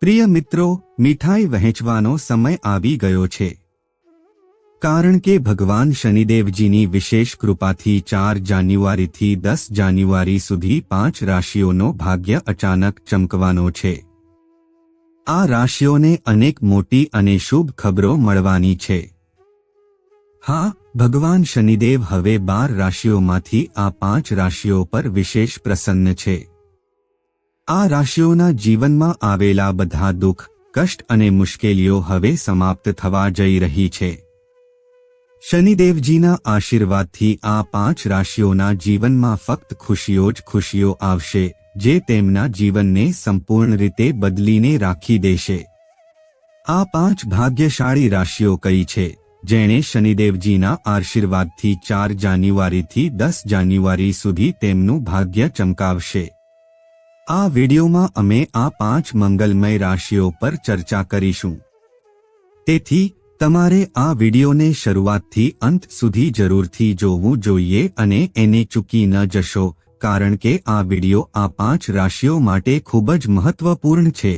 પ્રિય મિત્રો, મીઠાઈ વહેંચવાનો સમય આવી ગયો છે. કારણ કે ભગવાન શનિદેવજીની વિશેષ કૃપાથી ચાર જાન્યુઆરીથી દસ જાન્યુઆરી સુધી પાંચ રાશિઓનો ભાગ્ય અચાનક ચમકવાનો છે. આ રાશિઓને અનેક મોટી અને શુભ ખબરો મળવાની છે. હા, ભગવાન શનિદેવ હવે બાર રાશિઓમાંથી આ પાંચ રાશિઓ પર વિશેષ પ્રસન્ન છે. આ રાશિઓના જીવનમાં આવેલા બધા દુઃખ, કષ્ટ અને મુશ્કેલીઓ હવે સમાપ્ત થવા જઈ રહી છે. શનિદેવજીના આશીર્વાદથી આ પાંચ રાશિઓના જીવનમાં ફક્ત ખુશીઓ જ ખુશીઓ આવશે, જે તેમના જીવનને સંપૂર્ણ રીતે બદલીને રાખી દેશે. આ પાંચ ભાગ્યશાળી રાશિઓ કઈ છે? જેણે શનિદેવજીના આશીર્વાદથી ચાર જાન્યુઆરીથી દસ જાન્યુઆરી સુધી તેમનું ભાગ્ય ચમકાવશે. આ વિડિયોમાં અમે આ પાંચ મંગલમય રાશિઓ પર ચર્ચા કરીશું. તેથી, તમારે આ વિડિયોને શરૂઆતથી અંત સુધી જરૂરથી જોવું જોઈએ અને એને ચૂકી ન જશો, કારણ કે આ વિડિયો આ પાંચ રાશિઓ માટે ખૂબ જ મહત્વપૂર્ણ છે.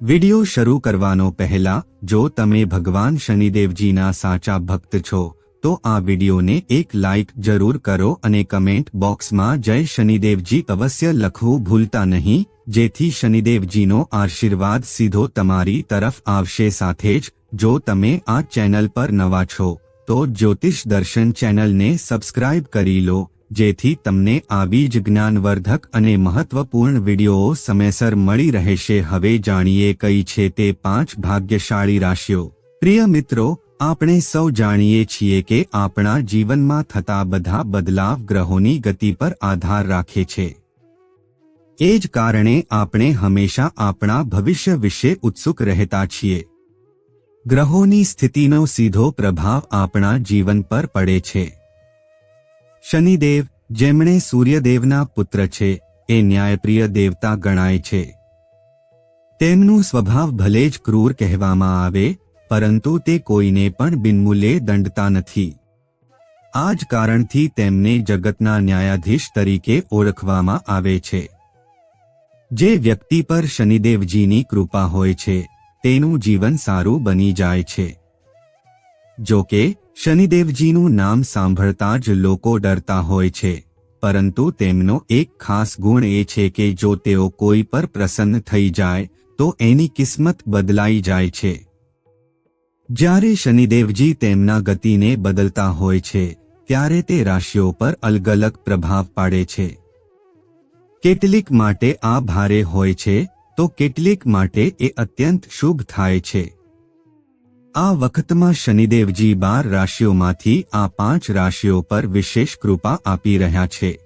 વિડિયો શરૂ કરવાનો પહેલા, જો તમે ભગવાન શનિદેવજીના સાચા ભક્ત છો તો આ વિડીયોને એક લાઇક જરૂર કરો અને કમેન્ટ બોક્સમાં જય શનિદેવજી અવશ્ય લખવું ભૂલતા નહીં, જેથી શનિદેવજીનો આશીર્વાદ સીધો તમારી તરફ આવશે સાથે જ, જો તમે આ ચેનલ પર નવા છો, તો જ્યોતિષ દર્શન ચેનલને સબસ્ક્રાઇબ કરી લો, જેથી તમને આવી જ જ્ઞાનવર્ધક અને મહત્વપૂર્ણ વીડિયો સમયસર મળી રહેશે. હવે જાણીએ કઈ છે તે પાંચ ભાગ્યશાળી રાશિઓ. પ્રિય મિત્રો આપણે સૌ જાણીએ છીએ કે આપણા જીવનમાં થતા બધા બદલાવ ગ્રહોની ગતિ પર આધાર રાખે છે. એ જ કારણે આપણે હંમેશા આપણા ભવિષ્ય વિશે ઉત્સુક રહેતા છીએ. ગ્રહોની સ્થિતિનો સીધો પ્રભાવ આપણા જીવન પર પડે છે. શનિદેવ, જેમણે સૂર્યદેવના પુત્ર છે, એ ન્યાયપ્રિય દેવતા ગણાય છે. તેમનું સ્વભાવ ભલે જ ક્રૂર કહેવામાં આવે પરંતુ તે કોઈને પણ બિનમૂલ્યે દંડતા નથી. આ જ કારણથી તેમને જગતના ન્યાયાધીશ તરીકે ઓળખવામાં આવે છે. જે વ્યક્તિ પર શનિદેવજીની કૃપા હોય છે, તેનું જીવન સારું બની જાય છે. જો કે, શનિદેવજીનું નામ સાંભળતા જ લોકો ડરતા હોય છે, પરંતુ તેમનો એક ખાસ ગુણ એ છે કે જો તેઓ કોઈ પર પ્રસન્ન થઈ જાય, તો એની કિસ્મત બદલાઈ જાય છે. જ્યારે શનિદેવજી તેમના ગતિને બદલતા હોય છે, ત્યારે તે રાશિઓ પર અલગ અલગ પ્રભાવ પાડે છે. કેટલીક માટે આ ભારે હોય છે, તો કેટલીક માટે એ અત્યંત શુભ થાય છે. આ વખતમાં શનિદેવજી બાર રાશિઓમાંથી આ પાંચ રાશિઓ પર વિશેષ કૃપા આપી રહ્યા છે.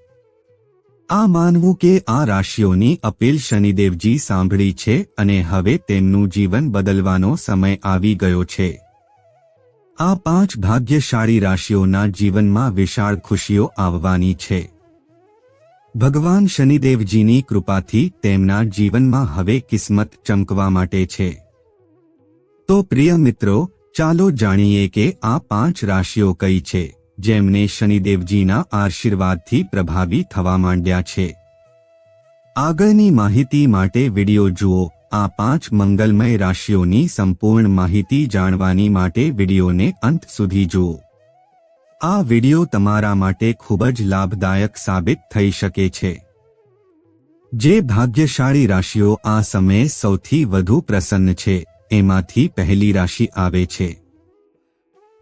આ માનવું કે આ રાશિઓની અપીલ શનિદેવજી સાંભળી છે અને હવે તેમનું જીવન બદલવાનો સમય આવી ગયો છે. આ પાંચ ભાગ્યશાળી રાશિઓના જીવનમાં વિશાળ ખુશીઓ આવવાની છે. ભગવાન શનિદેવજીની કૃપાથી તેમના જીવનમાં હવે કિસ્મત ચમકવા માટે છે. તો પ્રિય મિત્રો, ચાલો જાણીએ કે આ પાંચ રાશિઓ કઈ છે. જેમને શનિદેવજીના આશીર્વાદથી પ્રભાવી થવા માંડ્યા છે. આગળની માહિતી માટે વિડિયો જુઓ. આ પાંચ મંગલમય રાશિઓની સંપૂર્ણ માહિતી જાણવાની માટે વિડિયોને અંત સુધી જુઓ. આ વિડિયો તમારા માટે ખૂબ જ લાભદાયક સાબિત થઈ શકે છે. જે ભાગ્યશાળી રાશિઓ આ સમયે સૌથી વધુ પ્રસન્ન છે. એમાંથી પહેલી રાશિ આવે છે.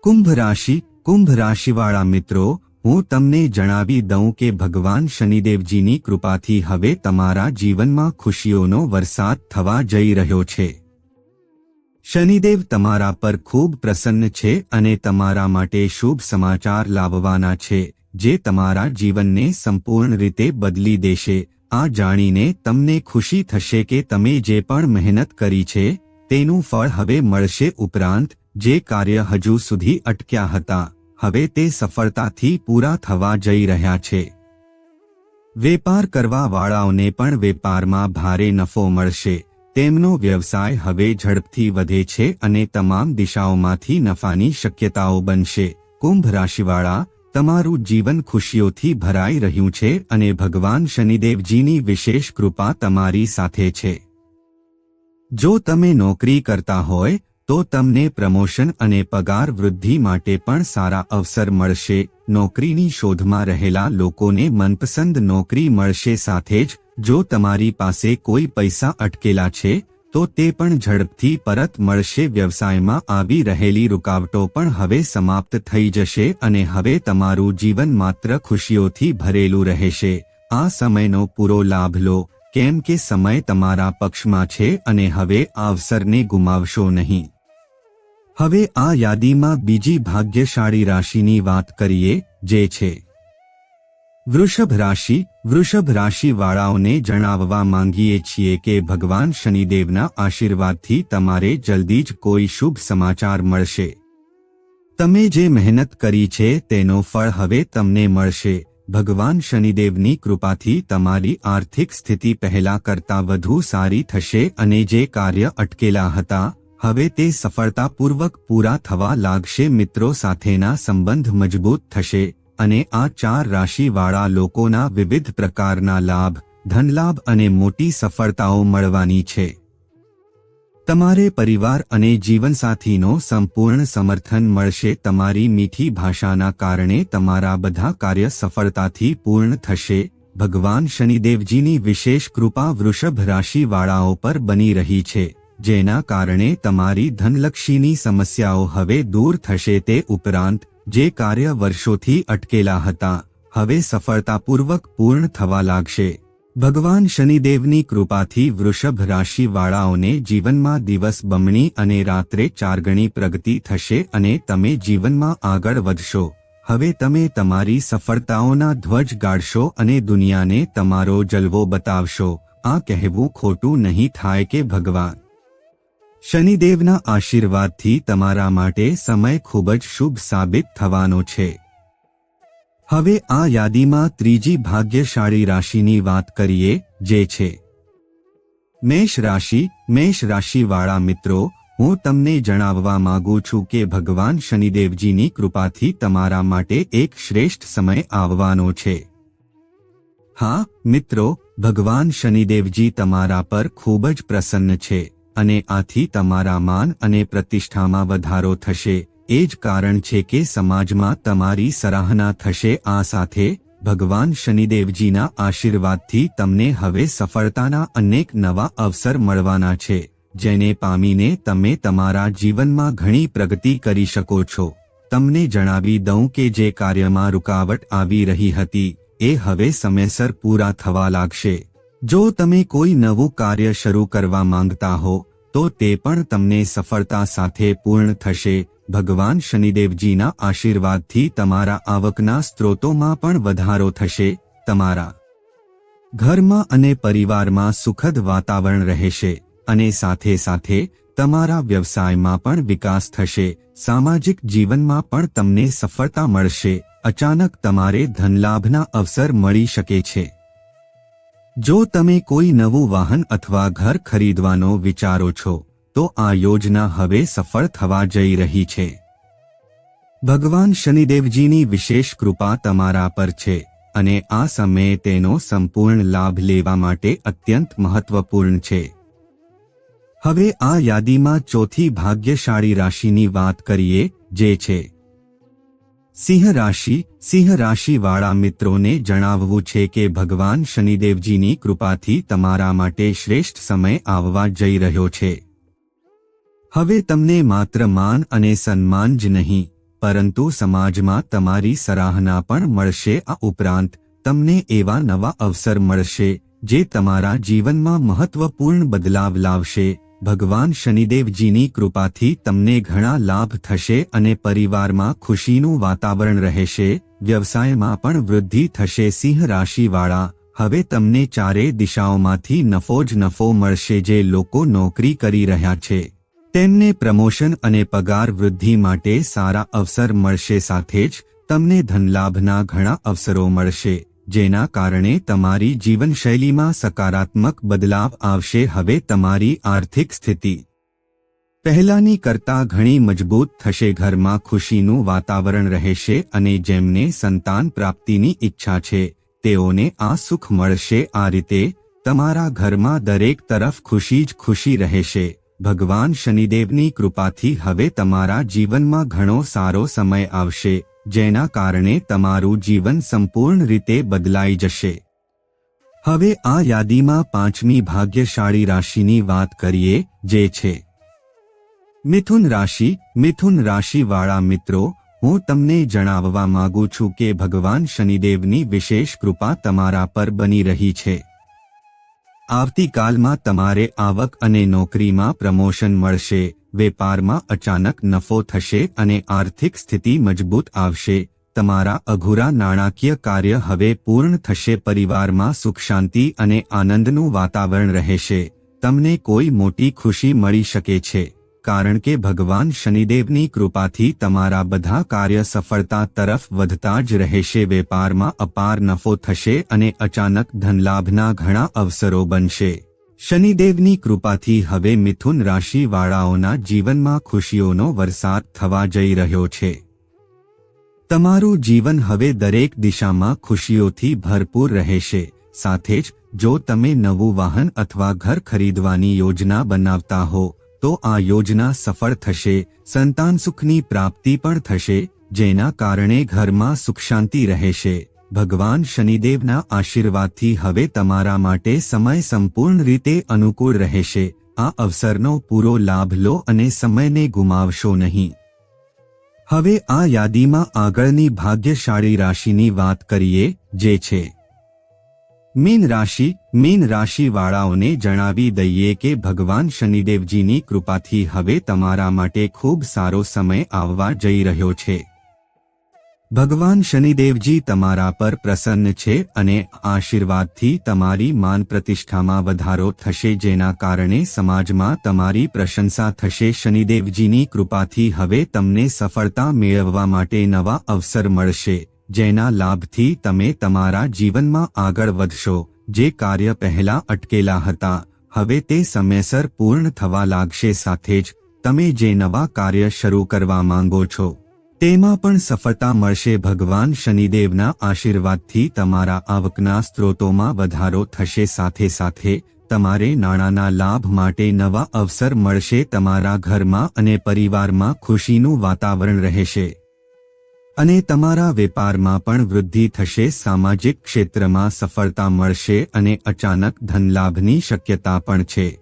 કુંભ રાશિ કુંભ રાશિવાળા મિત્રો, હું તમને જણાવી દઉં કે ભગવાન શનિદેવજીની કૃપાથી હવે તમારા જીવનમાં ખુશીઓનો વરસાદ થવા જઈ રહ્યો છે. શનિદેવ તમારા પર ખૂબ પ્રસન્ન છે અને તમારા માટે શુભ સમાચાર લાવવાના છે, જે તમારા જીવનને સંપૂર્ણ રીતે બદલી દેશે. આ જાણીને તમને ખુશી થશે કે તમે જે પણ મહેનત કરી છે, તેનું ફળ હવે મળશે ઉપરાંત જે કાર્ય હજુ સુધી અટક્યા હતા, હવે તે સફળતાથી પૂરા થવા જઈ રહ્યા છે. વેપાર કરવા વાળાઓને પણ વેપારમાં ભારે નફો મળશે, તેમનો વ્યવસાય હવે ઝડપથી વધે છે અને તમામ દિશાઓમાંથી નફાની શક્યતાઓ બનશે. કુંભ રાશિવાળા, તમારું જીવન ખુશીઓથી ભરાઈ રહ્યું છે અને ભગવાન શનિદેવજીની વિશેષ કૃપા તમારી સાથે છે. જો તમે નોકરી કરતા હોય તો તમને પ્રમોશન અને પગાર વૃદ્ધિ માટે પણ સારા અવસર મળશે. નોકરીની શોધમાં રહેલા લોકોને મનપસંદ નોકરી મળશે સાથે જ, જો તમારી પાસે કોઈ પૈસા અટકેલા છે, તો તે પણ ઝડપથી પરત મળશે. વ્યવસાયમાં આવી રહેલી રૂકાવટો પણ હવે સમાપ્ત થઈ જશે અને હવે તમારું જીવન માત્ર ખુશીઓથી ભરેલું રહેશે. આ સમયનો પૂરો લાભ લો. કેમ કે સમય તમારા પક્ષમાં છે અને હવે આ અવસરને ગુમાવશો નહીં. હવે આ યાદીમાં બીજી ભાગ્યશાળી રાશિની વાત કરીએ, જે છે. વૃષભ રાશિ, વૃષભ રાશિવાળાઓને જણાવવા માંગીએ છીએ કે ભગવાન શનિદેવના આશીર્વાદથી તમારે જલ્દી જ કોઈ શુભ સમાચાર મળશે. તમે જે મહેનત કરી છે તેનો ફળ હવે તમને મળશે. ભગવાન શનિદેવની કૃપાથી તમારી આર્થિક સ્થિતિ પહેલા કરતાં વધુ સારી થશે અને જે કાર્ય અટકેલા હતા હવે તે સફળતાપૂર્વક પૂરા થવા લાગશે. મિત્રો, સાથેના સંબંધ મજબૂત થશે અને આ ચાર રાશિવાળા લોકોના વિવિધ પ્રકારના લાભ, ધનલાભ અને મોટી સફળતાઓ મળવાની છે. તમારે પરિવાર અને જીવનસાથીનો સંપૂર્ણ સમર્થન મળશે. તમારી મીઠી ભાષાના કારણે તમારા બધા કાર્ય સફળતાથી પૂર્ણ થશે. ભગવાન શનિદેવજીની વિશેષ કૃપા વૃષભ રાશિવાળાઓ પર બની રહી છે. જેના કારણે તમારી ધનલક્ષીની સમસ્યાઓ હવે દૂર થશે તે ઉપરાંત, જે કાર્ય વર્ષોથી અટકેલા હતા, હવે સફળતાપૂર્વક પૂર્ણ થવા લાગશે. ભગવાન શનિદેવની કૃપાથી વૃષભ રાશિવાળાઓને જીવનમાં દિવસ બમણી અને રાત્રે ચારગણી પ્રગતિ થશે અને તમે જીવનમાં આગળ વધશો. હવે તમે તમારી સફળતાઓના ધ્વજ ગાળશો અને દુનિયાને તમારો જલવો બતાવશો. આ કહેવું ખોટું નહીં થાય કે ભગવાન શનિદેવના આશીર્વાદથી તમારા માટે સમય ખૂબ જ શુભ સાબિત થવાનો છે. હવે આ યાદીમાં ત્રીજી ભાગ્યશાળી રાશિની વાત કરીએ, જે છે. મેષ રાશિ, મેષ રાશિવાળા મિત્રો, હું તમને જણાવવા માંગુ છું કે ભગવાન શનિદેવજીની કૃપાથી તમારા માટે એક શ્રેષ્ઠ સમય આવવાનો છે. હા, મિત્રો, ભગવાન શનિદેવજી તમારા પર ખૂબ જ પ્રસન્ન છે. અને આથી તમારા માન અને પ્રતિષ્ઠામાં વધારો થશે. એ જ કારણ છે કે સમાજમાં તમારી સરાહના થશે. આ સાથે, ભગવાન શનિદેવજીના આશીર્વાદથી તમને હવે સફળતાના અનેક નવા અવસર મળવાના છે, જેને પામીને તમે તમારા જીવનમાં ઘણી પ્રગતિ કરી શકો છો. તમને જણાવી દઉં કે જે કાર્યમાં રૂકાવટ આવી રહી હતી, એ હવે સમયસર પૂરા થવા લાગશે. જો તમે કોઈ નવું કાર્ય શરૂ કરવા માંગતા હો, તો તે પણ તમને સફળતા સાથે પૂર્ણ થશે. ભગવાન શનિદેવજીના આશીર્વાદથી તમારા આવકના સ્ત્રોતોમાં પણ વધારો થશે. તમારા ઘરમાં અને પરિવારમાં સુખદ વાતાવરણ રહેશે અને સાથે સાથે તમારા વ્યવસાયમાં પણ વિકાસ થશે. સામાજિક જીવનમાં પણ તમને સફળતા મળશે. અચાનક તમારે ધનલાભના અવસર મળી શકે છે. જો તમે કોઈ નવું વાહન અથવા ઘર ખરીદવાનો વિચારો છો, તો આ યોજના હવે સફળ થવા જઈ રહી છે. ભગવાન શનિદેવજીની વિશેષ કૃપા તમારા પર છે અને આ સમયે તેનો સંપૂર્ણ લાભ લેવા માટે અત્યંત મહત્વપૂર્ણ છે. હવે આ યાદીમાં ચોથી ભાગ્યશાળી રાશિની વાત કરીએ, જે છે સિંહ રાશિ સિંહ રાશિવાળા મિત્રોને જણાવવું છે કે ભગવાન શનિદેવજીની કૃપાથી તમારા માટે શ્રેષ્ઠ સમય આવવા જઈ રહ્યો છે. હવે તમને માત્ર માન અને સન્માન જ નહીં, પરંતુ સમાજમાં તમારી સરાહના પણ મળશે. આ ઉપરાંત, તમને એવા નવા અવસર મળશે, જે તમારા જીવનમાં મહત્વપૂર્ણ બદલાવ લાવશે. ભગવાન શનિદેવજીની કૃપાથી તમને ઘણા લાભ થશે અને પરિવારમાં ખુશીનું વાતાવરણ રહેશે, વ્યવસાયમાં પણ વૃદ્ધિ થશે. સિંહ રાશિવાળા, હવે તમને ચારે દિશાઓમાંથી નફો જ નફો મળશે જે લોકો નોકરી કરી રહ્યા છે. તેમને પ્રમોશન અને પગાર વૃદ્ધિ માટે સારા અવસર મળશે. સાથે જ તમને ધનલાભના ઘણા અવસરો મળશે. જેના કારણે તમારી જીવનશૈલીમાં સકારાત્મક બદલાવ આવશે. હવે તમારી આર્થિક સ્થિતિ પહેલાની કરતા ઘણી મજબૂત થશે. ઘરમાં ખુશીનું વાતાવરણ રહેશે અને જેમને સંતાન પ્રાપ્તિની ઈચ્છા છે, તેઓને આ સુખ મળશે. આ રીતે તમારા ઘરમાં દરેક તરફ ખુશી જ ખુશી રહેશે. ભગવાન શનિદેવની કૃપાથી હવે તમારા જીવનમાં ઘણો સારો સમય આવશે. જેના કારણે તમારું જીવન સંપૂર્ણ રીતે બદલાઈ જશે. હવે આ યાદીમાં પાંચમી ભાગ્યશાળી રાશિની વાત કરીએ, જે છે. મિથુન રાશિ, મિથુન રાશિવાળા મિત્રો, હું તમને જણાવવા માંગુ છું કે ભગવાન શનિદેવની વિશેષ કૃપા તમારા પર બની રહી છે. આવતીકાલમાં તમારે આવક અને નોકરીમાં પ્રમોશન મળશે. વેપારમાં અચાનક નફો થશે અને આર્થિક સ્થિતિ મજબૂત આવશે. તમારા અઘુરા નાણાકીય કાર્ય હવે પૂર્ણ થશે. પરિવારમાં સુખ શાંતિ અને આનંદનું વાતાવરણ રહેશે. તમને કોઈ મોટી ખુશી મળી શકે છે. કારણ કે ભગવાન શનિદેવની કૃપાથી તમારા બધા કાર્ય સફળતા તરફ વધતા જ રહેશે. વેપારમાં અપાર નફો થશે અને અચાનક ધનલાભના ઘણા અવસરો બનશે. શનિદેવની કૃપાથી હવે મિથુન રાશિવાળાઓના જીવનમાં ખુશીઓનો વરસાદ થવા જઈ રહ્યો છે. તમારું જીવન હવે દરેક દિશામાં ખુશીઓથી ભરપૂર રહેશે. સાથે જ, જો તમે નવું વાહન અથવા ઘર ખરીદવાની યોજના બનાવતા હો, તો આ યોજના સફળ થશે. સંતાન સુખની પ્રાપ્તિ પણ થશે, જેના કારણે ઘરમાં સુખ શાંતિ રહેશે. ભગવાન શનિદેવના આશીર્વાદથી હવે તમારા માટે સમય સંપૂર્ણ રીતે અનુકૂળ રહેશે. આ અવસરનો પૂરો લાભ લો અને સમયને ગુમાવશો નહીં. હવે આ યાદીમાં આગળની ભાગ્યશાળી રાશિની વાત કરીએ, જે છે. મીન રાશિ, મીન રાશિવાળાઓને જણાવી દઈએ કે ભગવાન શનિદેવજીની કૃપાથી હવે તમારા માટે ખૂબ સારો સમય આવવા જઈ રહ્યો છે. ભગવાન શનિદેવજી તમારા પર પ્રસન્ન છે અને આશીર્વાદથી તમારી માન પ્રતિષ્ઠામાં વધારો થશે જેના કારણે સમાજમાં તમારી પ્રશંસા થશે. શનિદેવજીની કૃપાથી હવે તમને સફળતા મેળવવા માટે નવા અવસર મળશે, જેના લાભથી તમે તમારા જીવનમાં આગળ વધશો. જે કાર્ય પહેલા અટકેલા હતા, હવે તે સમયસર પૂર્ણ થવા લાગશે. સાથે જ, તમે જે નવા કાર્ય શરૂ કરવા માંગો છો તેમાં પણ સફળતા મળશે. ભગવાન શનિદેવના આશીર્વાદથી તમારા આવકના સ્ત્રોતોમાં વધારો થશે. સાથે સાથે તમારે નાણાંના લાભ માટે નવા અવસર મળશે. તમારા ઘરમાં અને પરિવારમાં ખુશીનું વાતાવરણ રહેશે. અને તમારા વેપારમાં પણ વૃદ્ધિ થશે. સામાજિક ક્ષેત્રમાં સફળતા મળશે અને અચાનક ધનલાભની શક્યતા પણ છે.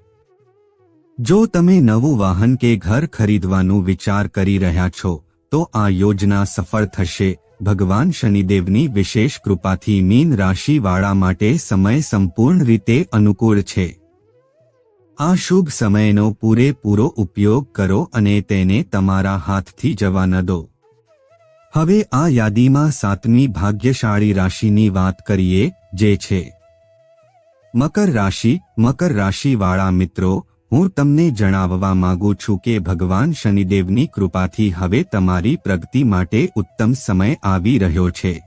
જો તમે નવું વાહન કે ઘર ખરીદવાનું વિચાર કરી રહ્યા છો તો આ યોજના સફળ થશે. ભગવાન શનિદેવની વિશેષ કૃપાથી મીન રાશિવાળા માટે સમય સંપૂર્ણ રીતે અનુકૂળ છે. આ શુભ સમયનો પૂરેપૂરો ઉપયોગ કરો અને તેને તમારા હાથથી જવા ન દો. હવે આ યાદીમાં સાતમી ભાગ્યશાળી રાશિની વાત કરીએ, જે છે. મકર રાશિ, મકર રાશિવાળા મિત્રો હું તમને જણાવવા માંગુ છું કે ભગવાન શનિદેવની કૃપાથી હવે તમારી પ્રગતિ માટે ઉત્તમ સમય આવી રહ્યો છે.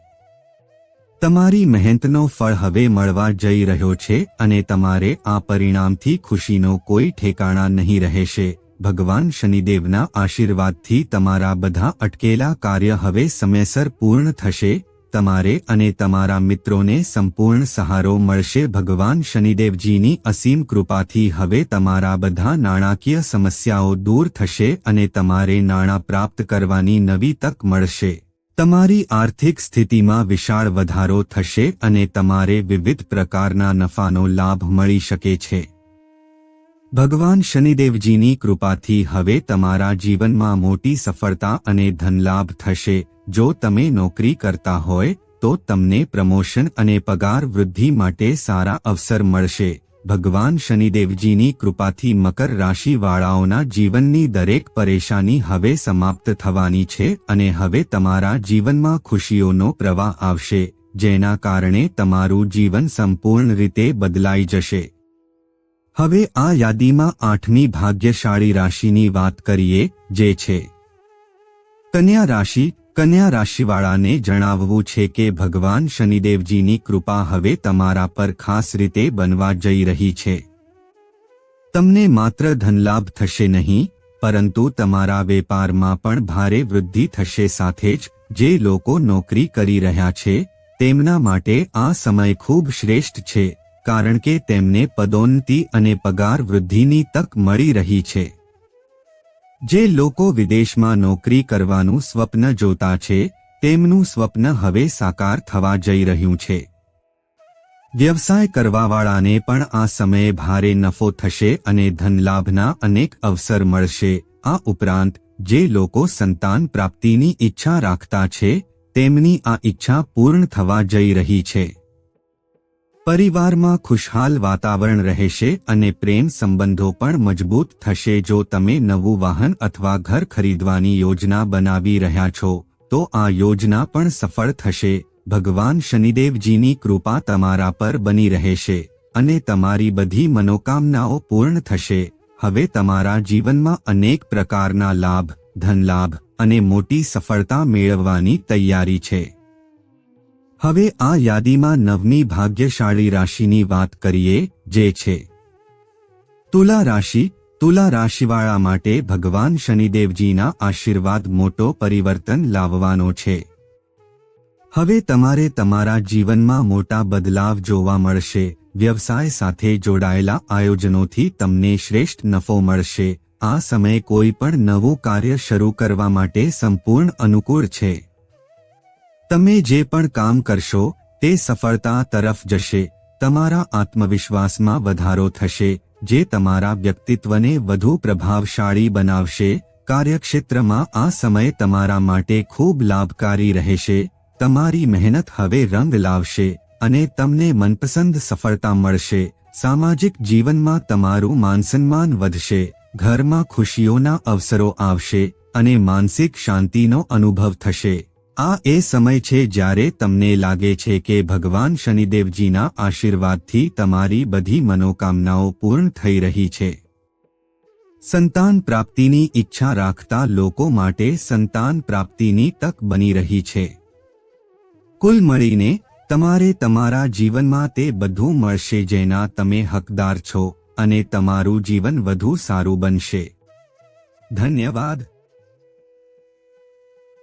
તમારી મહેનતનો ફળ હવે મળવા જઈ રહ્યો છે અને તમારે આ પરિણામથી ખુશીનો કોઈ ઠેકાણા નહીં રહેશે. ભગવાન શનિદેવના આશીર્વાદથી તમારા બધા અટકેલા કાર્ય હવે સમયસર પૂર્ણ થશે તમારે અને તમારા મિત્રોને સંપૂર્ણ સહારો મળશે. ભગવાન શનિદેવજીની અસીમ કૃપાથી હવે તમારા બધા નાણાકીય સમસ્યાઓ દૂર થશે અને તમારે નાણાં પ્રાપ્ત કરવાની નવી તક મળશે. તમારી આર્થિક સ્થિતિમાં વિશાળ વધારો થશે અને તમારે વિવિધ પ્રકારના નફાનો લાભ મળી શકે છે. ભગવાન શનિદેવજીની કૃપાથી હવે તમારા જીવનમાં મોટી સફળતા અને ધનલાભ થશે. જો તમે નોકરી કરતા હોય, તો તમને પ્રમોશન અને પગાર વૃદ્ધિ માટે સારા અવસર મળશે. ભગવાન શનિદેવજીની કૃપાથી મકર રાશિવાળાઓના જીવનની દરેક પરેશાની હવે સમાપ્ત થવાની છે અને હવે તમારા જીવનમાં ખુશીઓનો પ્રવાહ આવશે, જેના કારણે તમારું જીવન સંપૂર્ણ રીતે બદલાઈ જશે. હવે આ યાદીમાં આઠમી ભાગ્યશાળી રાશિની વાત કરીએ, જે છે. કન્યા રાશિ, કન્યા રાશિવાળાને જણાવવું છે કે ભગવાન શનિદેવજીની કૃપા હવે તમારા પર ખાસ રીતે બનવા જઈ રહી છે. તમને માત્ર ધનલાભ થશે નહીં, પરંતુ તમારા વેપારમાં પણ ભારે વૃદ્ધિ થશે સાથે જ, જે લોકો નોકરી કરી રહ્યા છે, તેમના માટે આ સમય ખૂબ શ્રેષ્ઠ છે. કારણ કે તેમને પદોન્નતિ અને પગાર વૃદ્ધિની તક મળી રહી છે. જે લોકો વિદેશમાં નોકરી કરવાનું સ્વપ્ન જોતા છે, તેમનું સ્વપ્ન હવે સાકાર થવા જઈ રહ્યું છે. વ્યવસાય કરવાવાળાને પણ આ સમયે ભારે નફો થશે અને ધનલાભના અનેક અવસર મળશે. આ ઉપરાંત, જે લોકો સંતાન પ્રાપ્તિની ઈચ્છા રાખતા છે, તેમની આ ઈચ્છા પૂર્ણ થવા જઈ રહી છે. પરિવારમાં ખુશહાલ વાતાવરણ રહેશે અને પ્રેમ સંબંધો પણ મજબૂત થશે. જો તમે નવું વાહન અથવા ઘર ખરીદવાની યોજના બનાવી રહ્યા છો, તો આ યોજના પણ સફળ થશે. ભગવાન શનિદેવજીની કૃપા તમારા પર બની રહેશે અને તમારી બધી મનોકામનાઓ પૂર્ણ થશે. હવે તમારા જીવનમાં અનેક પ્રકારના લાભ, ધનલાભ અને મોટી સફળતા મેળવવાની તૈયારી છે. હવે આ યાદીમાં નવમી ભાગ્યશાળી રાશિની વાત કરીએ, જે છે. તુલા રાશિ, તુલા રાશિવાળા માટે ભગવાન શનિદેવજીના આશીર્વાદ મોટો પરિવર્તન લાવવાનો છે. હવે તમારે તમારા જીવનમાં મોટા બદલાવ જોવા મળશે, વ્યવસાય સાથે જોડાયેલા આયોજનોથી તમને શ્રેષ્ઠ નફો મળશે, આ સમય કોઈ પણ નવું કાર્ય શરૂ કરવા માટે સંપૂર્ણ અનુકૂળ છે. તમે જે પણ કામ કરશો, તે સફળતા તરફ જશે. તમારા આત્મવિશ્વાસમાં વધારો થશે, જે તમારા વ્યક્તિત્વને વધુ પ્રભાવશાળી બનાવશે. કાર્યક્ષેત્રમાં આ સમય તમારા માટે ખૂબ લાભકારી રહેશે. તમારી મહેનત હવે રંગ લાવશે અને તમને મનપસંદ સફળતા મળશે. સામાજિક જીવનમાં તમારું માનસન્માન વધશે. ઘરમાં ખુશીઓના અવસરો આવશે અને માનસિક શાંતિનો અનુભવ થશે. આ એ સમય છે જ્યારે તમને લાગે છે કે ભગવાન શનિદેવજીના આશીર્વાદથી તમારી બધી મનોકામનાઓ પૂર્ણ થઈ રહી છે. સંતાન પ્રાપ્તિની ઈચ્છા રાખતા લોકો માટે સંતાન પ્રાપ્તિની તક બની રહી છે. કુલ મળીને તમારે તમારા જીવનમાં તે બધું મળશે જેના તમે હકદાર છો અને તમારું જીવન વધુ સારું બનશે. ધન્યવાદ.